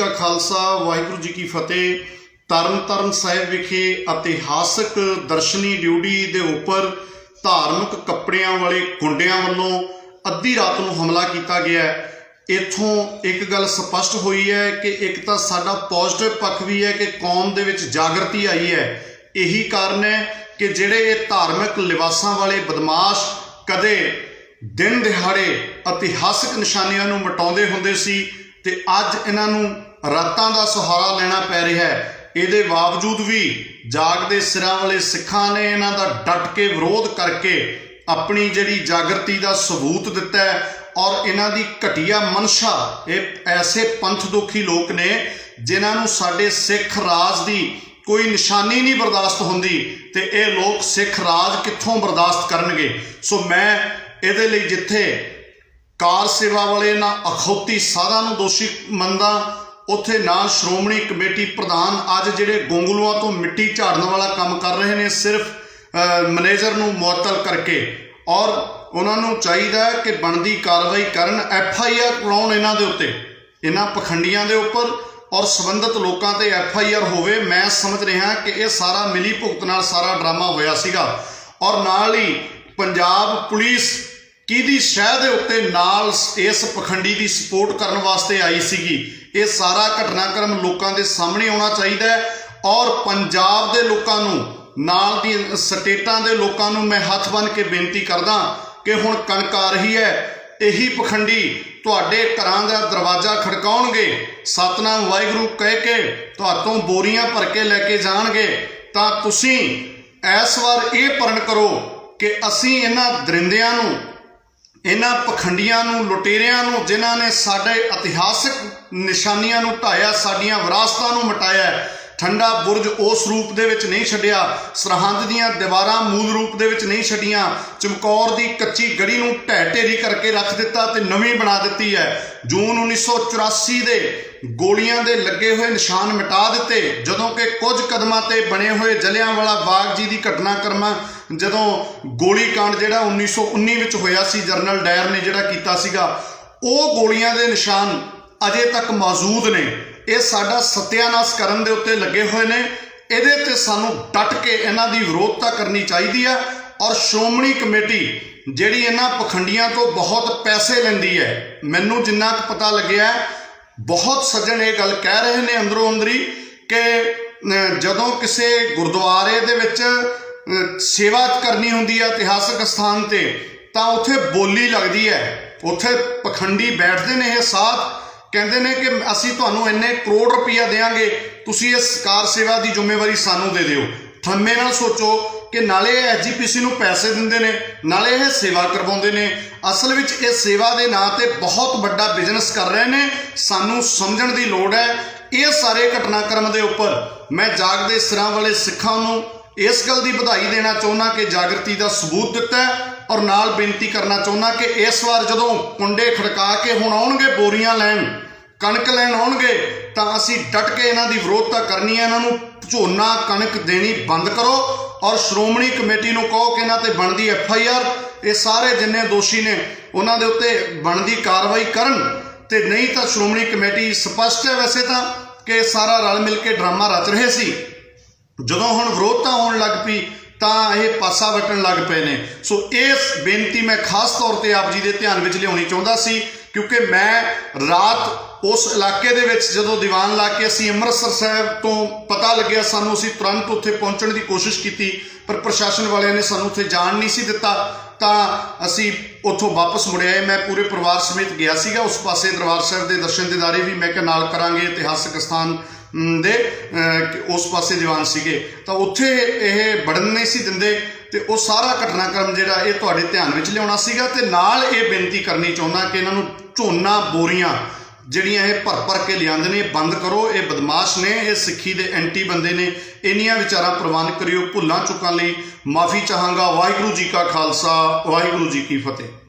ਕਾ ਖਾਲਸਾ, ਵਾਹਿਗੁਰੂ ਜੀ ਕੀ ਫਤਿਹ। ਤਰਨਤਾਰਨ ਸਾਹਿਬ ਵਿਖੇ ਇਤਿਹਾਸਕ ਦਰਸ਼ਨੀ ਡਿਊਟੀ ਦੇ ਉੱਪਰ ਧਾਰਮਿਕ ਕੱਪੜਿਆਂ ਵਾਲੇ ਗੁੰਡਿਆਂ ਵੱਲੋਂ ਅੱਧੀ ਰਾਤ ਨੂੰ ਹਮਲਾ ਕੀਤਾ ਗਿਆ ਹੈ। ਇਥੋਂ ਇੱਕ ਗੱਲ ਸਪਸ਼ਟ ਹੋਈ ਹੈ ਕਿ ਇੱਕ ਤਾਂ ਸਾਡਾ ਪੋਜ਼ਿਟਿਵ ਪੱਖ ਵੀ ਹੈ ਕਿ ਕੌਮ ਦੇ ਵਿੱਚ ਜਾਗਰਤੀ ਆਈ ਹੈ। ਇਹੀ ਕਾਰਨ ਹੈ ਕਿ ਜਿਹੜੇ ਇਹ ਧਾਰਮਿਕ ਲਿਬਾਸਾਂ ਵਾਲੇ ਬਦਮਾਸ਼ ਕਦੇ ਦਿਨ ਦਿਹਾੜੇ ਇਤਿਹਾਸਕ ਨਿਸ਼ਾਨੀਆਂ ਨੂੰ ਮਟਾਉਂਦੇ ਹੁੰਦੇ ਸੀ ਤੇ ਅੱਜ ਇਹਨਾਂ ਨੂੰ ਰਾਤਾਂ ਦਾ ਸਹਾਰਾ ਲੈਣਾ ਪੈ ਰਿਹਾ ਹੈ। ਇਹਦੇ ਬਾਵਜੂਦ ਵੀ ਜਾਗਦੇ ਸਿਰਾਂ ਵਾਲੇ ਸਿੱਖਾਂ ਨੇ ਇਹਨਾਂ ਦਾ ਡਟ ਕੇ ਵਿਰੋਧ ਕਰਕੇ ਆਪਣੀ ਜਿਹੜੀ ਜਾਗਰਤੀ ਦਾ ਸਬੂਤ ਦਿੱਤਾ ਹੈ ਔਰ ਇਹਨਾਂ ਦੀ ਘਟੀਆ ਮਨਸ਼ਾ, ਇਹ ਐਸੇ ਪੰਥ ਦੁਖੀ ਲੋਕ ਨੇ ਜਿਨ੍ਹਾਂ ਨੂੰ ਸਾਡੇ ਸਿੱਖ ਰਾਜ ਦੀ ਕੋਈ ਨਿਸ਼ਾਨੀ ਨਹੀਂ ਬਰਦਾਸ਼ਤ ਹੁੰਦੀ ਤੇ ਇਹ ਲੋਕ ਸਿੱਖ ਰਾਜ ਕਿੱਥੋਂ ਬਰਦਾਸ਼ਤ ਕਰਨਗੇ? ਸੋ ਮੈਂ ਇਹਦੇ ਲਈ ਜਿੱਥੇ ਕਾਰ ਸੇਵਾ ਵਾਲੇ ਨਾ ਅਖੌਤੀ ਸਾਧਾਂ ਨੂੰ ਦੋਸ਼ੀ ਮੰਨਦਾ ਉੱਥੇ ਨਾ ਸ਼੍ਰੋਮਣੀ ਕਮੇਟੀ ਪ੍ਰਧਾਨ ਅੱਜ ਜਿਹੜੇ ਗੋਂਗਲੂਆਂ ਤੋਂ ਮਿੱਟੀ ਝਾੜਨ ਵਾਲਾ ਕੰਮ ਕਰ ਰਹੇ ਨੇ, ਸਿਰਫ ਮੈਨੇਜਰ ਨੂੰ ਮੁਅੱਤਲ ਕਰਕੇ। ਔਰ ਉਹਨਾਂ ਨੂੰ ਚਾਹੀਦਾ ਹੈ ਕਿ ਬਣਦੀ ਕਾਰਵਾਈ ਕਰਨ ਐਫ ਆਈ ਆਰ ਕਰਾਉਣ ਇਹਨਾਂ ਦੇ ਉੱਤੇ। ਇਹਨਾਂ ਪਖੰਡੀਆਂ ਦੇ ਉੱਪਰ ਔਰ ਸੰਬੰਧਿਤ ਲੋਕਾਂ ਤੇ ਐਫ ਆਈ ਆਰ ਹੋਵੇ, ਮੈਂ ਸਮਝ ਰਿਹਾ ਕਿ ਇਹ ਸਾਰਾ ਮਿਲੀ ਭੁਗਤ ਨਾਲ ਸਾਰਾ ਡਰਾਮਾ ਹੋਇਆ ਸੀਗਾ। ਔਰ ਨਾਲ ਹੀ ਪੰਜਾਬ ਪੁਲਿਸ ਕਿਹਦੀ ਸ਼ਹਿ ਦੇ ਉੱਤੇ ਨਾਲ ਇਸ ਪਖੰਡੀ ਦੀ ਸਪੋਰਟ ਕਰਨ ਵਾਸਤੇ ਆਈ ਸੀਗੀ? ਇਹ ਸਾਰਾ ਘਟਨਾਕ੍ਰਮ ਲੋਕਾਂ ਦੇ ਸਾਹਮਣੇ ਆਉਣਾ ਚਾਹੀਦਾ ਹੈ ਔਰ ਪੰਜਾਬ ਦੇ ਲੋਕਾਂ ਨੂੰ, ਨਾਲ ਦੀ ਸਟੇਟਾਂ ਦੇ ਲੋਕਾਂ ਨੂੰ ਮੈਂ ਹੱਥ ਬੰਨ੍ਹ ਕੇ ਬੇਨਤੀ ਕਰਦਾ ਕਿ ਹੁਣ ਕਣਕ ਆ ਰਹੀ ਹੈ, ਇਹੀ ਪਖੰਡੀ ਤੁਹਾਡੇ ਘਰਾਂ ਦਾ ਦਰਵਾਜ਼ਾ ਖੜਕਾਉਣਗੇ, ਸਤਨਾਮ ਵਾਹਿਗੁਰੂ ਕਹਿ ਕੇ ਤੁਹਾਤੋਂ ਬੋਰੀਆਂ ਭਰ ਕੇ ਲੈ ਕੇ ਜਾਣਗੇ। ਤਾਂ ਤੁਸੀਂ ਇਸ ਵਾਰ ਇਹ ਪਰਨ ਕਰੋ ਕਿ ਅਸੀਂ ਇਹਨਾਂ ਦਰਿੰਦਿਆਂ ਨੂੰ ਇਹਨਾਂ ਪਖੰਡੀਆਂ ਨੂੰ, ਲੁਟੇਰਿਆਂ ਨੂੰ, ਜਿਨ੍ਹਾਂ ਨੇ ਸਾਡੇ ਇਤਿਹਾਸਕ ਨਿਸ਼ਾਨੀਆਂ ਨੂੰ ਢਾਇਆ, ਸਾਡੀਆਂ ਵਿਰਾਸਤਾਂ ਨੂੰ ਮਟਾਇਆ ਠੰਡਾ ਬੁਰਜ ਉਸ ਰੂਪ ਦੇ ਵਿੱਚ ਨਹੀਂ ਛੱਡਿਆ, ਸਰਹੰਦ ਦੀਆਂ ਦੀਵਾਰਾਂ ਮੂਲ ਰੂਪ ਦੇ ਵਿੱਚ ਨਹੀਂ ਛੱਡੀਆਂ, ਚਮਕੌਰ ਦੀ ਕੱਚੀ ਗੜੀ ਨੂੰ ਢਹਿ ਢੇਰੀ ਕਰਕੇ ਰੱਖ ਦਿੱਤਾ ਤੇ ਨਵੀਂ ਬਣਾ ਦਿੱਤੀ ਹੈ। ਜੂਨ 1984 ਦੇ ਗੋਲੀਆਂ ਦੇ ਲੱਗੇ ਹੋਏ ਨਿਸ਼ਾਨ ਮਿਟਾ ਦਿੱਤੇ, ਜਦੋਂ ਕਿ ਕੁਝ ਕਦਮਾਂ ਤੇ ਬਣੇ ਹੋਏ ਜਲਿਆਂਵਾਲਾ ਬਾਗ ਜੀ ਦੀ ਘਟਨਾਕ੍ਰਮ ਜਦੋਂ ਗੋਲੀकांड ਜਿਹੜਾ 1919 ਵਿੱਚ ਹੋਇਆ ਸੀ, ਜਰਨਲ ਡਾਇਰ ਨੇ ਜਿਹੜਾ ਕੀਤਾ ਸੀਗਾ, ਉਹ ਗੋਲੀਆਂ ਦੇ ਨਿਸ਼ਾਨ ਅਜੇ ਤੱਕ ਮੌਜੂਦ ਨੇ। ਇਹ ਸਾਡਾ ਸਤਿਆਨਾਸ਼ ਕਰਨ ਦੇ ਉੱਤੇ ਲੱਗੇ ਹੋਏ ਨੇ। ਇਹਦੇ ਤੇ ਸਾਨੂੰ ਡਟ ਕੇ ਇਹਨਾਂ ਦੀ ਵਿਰੋਧਤਾ ਕਰਨੀ ਚਾਹੀਦੀ ਹੈ ਔਰ ਸ਼੍ਰੋਮਣੀ ਕਮੇਟੀ ਜਿਹੜੀ ਇਹਨਾਂ ਪਖੰਡੀਆਂ ਤੋਂ ਬਹੁਤ ਪੈਸੇ ਲੈਂਦੀ ਹੈ, ਮੈਨੂੰ ਜਿੰਨਾ ਕੁ ਪਤਾ ਲੱਗਿਆ, ਬਹੁਤ ਸੱਜਣ ਇਹ ਗੱਲ ਕਹਿ ਰਹੇ ਨੇ ਅੰਦਰੋਂ ਅੰਦਰੀ ਕਿ ਜਦੋਂ ਕਿਸੇ ਗੁਰਦੁਆਰੇ ਦੇ ਵਿੱਚ ਸੇਵਾ ਕਰਨੀ ਹੁੰਦੀ ਹੈ ਇਤਿਹਾਸਕ ਸਥਾਨ ਤੇ, ਤਾਂ ਉੱਥੇ ਬੋਲੀ ਲੱਗਦੀ ਹੈ। ਉੱਥੇ ਪਖੰਡੀ ਬੈਠਦੇ ਨੇ ਇਹ ਸਾਥ ਕਹਿੰਦੇ ਨੇ ਕਿ ਅਸੀਂ ਤੁਹਾਨੂੰ ਇੰਨੇ ਕਰੋੜ ਰੁਪਈਆ ਦੇਵਾਂਗੇ, ਤੁਸੀਂ ਇਸ ਕਾਰ ਸੇਵਾ ਦੀ ਜ਼ਿੰਮੇਵਾਰੀ ਸਾਨੂੰ ਦੇ ਦਿਓ। ਥੰਮੇ ਨਾਲ ਸੋਚੋ ਕਿ ਨਾਲੇ ਇਹ ਐਜੀਪੀਸੀ ਨੂੰ ਪੈਸੇ ਦਿੰਦੇ ਨੇ, ਨਾਲੇ ਇਹ ਸੇਵਾ ਕਰਵਾਉਂਦੇ ਨੇ। ਅਸਲ ਵਿੱਚ ਇਹ ਸੇਵਾ ਦੇ ਨਾਂ ਤੇ ਬਹੁਤ ਵੱਡਾ ਬਿਜ਼ਨਸ ਕਰ ਰਹੇ ਨੇ। ਸਾਨੂੰ ਸਮਝਣ ਦੀ ਲੋੜ ਹੈ, ਇਹ ਸਾਰੇ ਘਟਨਾਕ੍ਰਮ ਦੇ ਉੱਪਰ। ਮੈਂ ਜਾਗਦੇ ਸਿਰਾਂ ਵਾਲੇ ਸਿੱਖਾਂ ਨੂੰ ਇਸ ਗੱਲ ਦੀ ਵਧਾਈ ਦੇਣਾ ਚਾਹੁੰਦਾ ਕਿ ਜਾਗਰਤੀ ਦਾ ਸਬੂਤ ਦਿੱਤਾ ਔਰ ਨਾਲ ਬੇਨਤੀ ਕਰਨਾ ਚਾਹੁੰਦਾ ਕਿ ਇਸ ਵਾਰ ਜਦੋਂ ਕੁੰਡੇ ਖੜਕਾ ਕੇ ਹੁਣ ਆਉਣਗੇ, ਬੋਰੀਆਂ ਲੈਣ, ਕਣਕ ਲੈਣ ਆਉਣਗੇ, ਤਾਂ ਅਸੀਂ ਡਟ ਕੇ ਇਹਨਾਂ ਦੀ ਵਿਰੋਧਤਾ ਕਰਨੀ ਹੈ। ਇਹਨਾਂ ਨੂੰ ਝੋਨਾ, ਕਣਕ ਦੇਣੀ ਬੰਦ ਕਰੋ ਔਰ ਸ਼੍ਰੋਮਣੀ ਕਮੇਟੀ ਨੂੰ ਕਹੋ ਕਿ ਇਹਨਾਂ ਤੇ ਬਣਦੀ ਐਫ ਆਈ ਆਰ। ਇਹ ਸਾਰੇ ਜਿੰਨੇ ਦੋਸ਼ੀ ਨੇ, ਉਹਨਾਂ ਦੇ ਉੱਤੇ ਬਣਦੀ ਕਾਰਵਾਈ ਕਰਨ। ਤੇ ਨਹੀਂ ਤਾਂ ਸ਼੍ਰੋਮਣੀ ਕਮੇਟੀ ਸਪਸ਼ਟ ਹੈ ਵੈਸੇ ਤਾਂ ਕਿ ਸਾਰਾ ਰਲ ਮਿਲ ਕੇ ਡਰਾਮਾ ਰਚ ਰਹੇ ਸੀ। ਜਦੋਂ ਹੁਣ ਵਿਰੋਧਤਾ ਹੋਣ ਲੱਗ ਪਈ, ਤਾਂ ਇਹ ਪਾਸਾ ਵਟਣ ਲੱਗ ਪਏ ਨੇ। ਸੋ ਇਸ ਬੇਨਤੀ ਮੈਂ ਖਾਸ ਤੌਰ ਤੇ ਆਪ ਜੀ ਦੇ ਧਿਆਨ ਵਿੱਚ ਲਿਆਉਣੀ ਚਾਹੁੰਦਾ ਸੀ, ਕਿਉਂਕਿ ਮੈਂ ਰਾਤ ਉਸ ਇਲਾਕੇ ਦੇ ਵਿੱਚ ਜਦੋਂ ਦੀਵਾਨ ਲਾ ਕੇ ਅਸੀਂ ਅੰਮ੍ਰਿਤਸਰ ਸਾਹਿਬ ਤੋਂ ਪਤਾ ਲੱਗਿਆ, ਸਾਨੂੰ ਅਸੀਂ ਤੁਰੰਤ ਉੱਥੇ ਪਹੁੰਚਣ ਦੀ ਕੋਸ਼ਿਸ਼ ਕੀਤੀ, ਪਰ ਪ੍ਰਸ਼ਾਸਨ ਵਾਲਿਆਂ ਨੇ ਸਾਨੂੰ ਉੱਥੇ ਜਾਣ ਨਹੀਂ ਸੀ ਦਿੱਤਾ, ਤਾਂ ਅਸੀਂ ਉੱਥੋਂ ਵਾਪਸ ਮੁੜਿਆ ਆਏ। ਮੈਂ ਪੂਰੇ ਪਰਿਵਾਰ ਸਮੇਤ ਗਿਆ ਸੀਗਾ। ਉਸ ਪਾਸੇ ਦਰਬਾਰ ਸਾਹਿਬ ਦੇ ਦਰਸ਼ਨ ਦਿਦਾਰੇ ਵੀ ਮੈਂ ਕਿ ਨਾਲ ਕਰਾਂਗੇ, ਇਤਿਹਾਸਕ ਸਥਾਨ ਦੇ ਉਸ ਪਾਸੇ ਦੀਵਾਨ ਸੀਗੇ। ਤਾਂ ਉੱਥੇ ਇਹ ਵੜਨ ਨਹੀਂ ਸੀ ਦਿੰਦੇ ਤੇ ਉਹ ਸਾਰਾ ਘਟਨਾਕ੍ਰਮ ਜਿਹੜਾ ਇਹ ਤੁਹਾਡੇ ਧਿਆਨ ਵਿੱਚ ਲਿਆਉਣਾ ਸੀਗਾ ਤੇ ਨਾਲ ਇਹ ਬੇਨਤੀ ਕਰਨੀ ਚਾਹੁੰਦਾ ਕਿ ਇਹਨਾਂ ਨੂੰ ਝੋਨਾ ਬੋਰੀਆਂ ਜਿਹੜੀਆਂ ਇਹ ਭਰ ਭਰ ਕੇ ਲਿਆਂਦੇ ਨੇ, ਬੰਦ ਕਰੋ। ਇਹ ਬਦਮਾਸ਼ ਨੇ, ਇਹ ਸਿੱਖੀ ਦੇ ਐਂਟੀ ਬੰਦੇ ਨੇ। ਇੰਨੀਆਂ ਵਿਚਾਰਾਂ ਪ੍ਰਵਾਨ ਕਰਿਓ, ਭੁੱਲਾਂ ਚੁੱਕਾਂ ਲਈ। ਮਾਫੀ ਚਾਹਾਂਗਾ। ਵਾਹਿਗੁਰੂ ਜੀ ਕਾ ਖਾਲਸਾ, ਵਾਹਿਗੁਰੂ ਜੀ ਕੀ ਫਤਿਹ।